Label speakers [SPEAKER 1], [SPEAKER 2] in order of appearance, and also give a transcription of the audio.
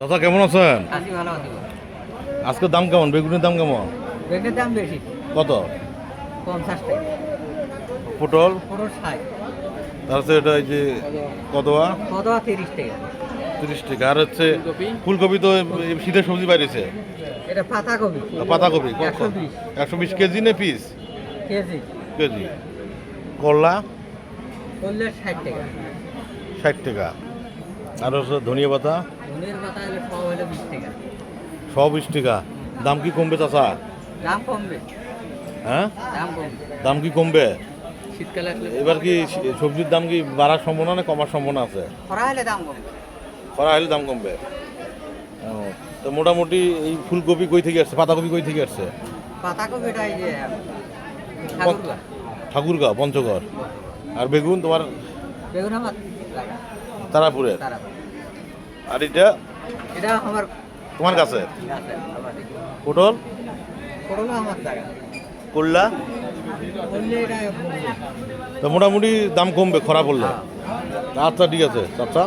[SPEAKER 1] দাদা কেমন আছেন?
[SPEAKER 2] আছি ভালো আছি
[SPEAKER 1] আজকে দাম কেমন? বেগুনের দাম কেমন?
[SPEAKER 2] বেগের দাম বেশি।
[SPEAKER 1] কত?
[SPEAKER 2] পঞ্চাশ টাকা।
[SPEAKER 1] পটল?
[SPEAKER 2] পুরো ষাট।
[SPEAKER 1] তারপরে এটা এই যে কদোয়া?
[SPEAKER 2] কত তিরিশ টাকা।
[SPEAKER 1] তিরিশ টাকা। আর হচ্ছে ফুলকপি? তো শীতের সবজি বাইরেছে
[SPEAKER 2] এটা পাতাকপি।
[SPEAKER 1] পাতাকপি
[SPEAKER 2] একশো বিশ
[SPEAKER 1] কেজি না পিস?
[SPEAKER 2] কেজি।
[SPEAKER 1] কেজি। করলা?
[SPEAKER 2] করলে ষাট টাকা।
[SPEAKER 1] ষাট টাকা। আর হচ্ছে ধনিয়া পাতা?
[SPEAKER 2] ধনের পাতা হলে সব হলে বিশ টাকা
[SPEAKER 1] সব বিশ টাকা দাম কি কমবে চাচা?
[SPEAKER 2] দাম কমবে।
[SPEAKER 1] হ্যাঁ?
[SPEAKER 2] দাম কমবে।
[SPEAKER 1] দাম কি কমবে?
[SPEAKER 2] শীতকালে
[SPEAKER 1] এবার কি সবজির দাম কি বাড়ার সম্ভাবনা না কমার সম্ভাবনা আছে?
[SPEAKER 2] খরা হলে দাম কমবে।
[SPEAKER 1] খরা হলে দাম কমবে। তো মোটামুটি এই ফুলকপি কই থেকে আসছে? পাতাকপি কই থেকে আসছে?
[SPEAKER 2] পাতাকপিটা এই যে
[SPEAKER 1] ঠাকুরগাঁও পঞ্চগড়। আর বেগুন তোমার?
[SPEAKER 2] বেগুন আমার।
[SPEAKER 1] তারাপুরের।
[SPEAKER 2] তারা
[SPEAKER 1] আর এটা?
[SPEAKER 2] এটা আমার
[SPEAKER 1] তোমার কাছে? পটল?
[SPEAKER 2] পটল আমার জায়গা।
[SPEAKER 1] করলা তো মোটামুটি দাম কমবে খরা পড়লে। আচ্ছা ঠিক আছে চাচা।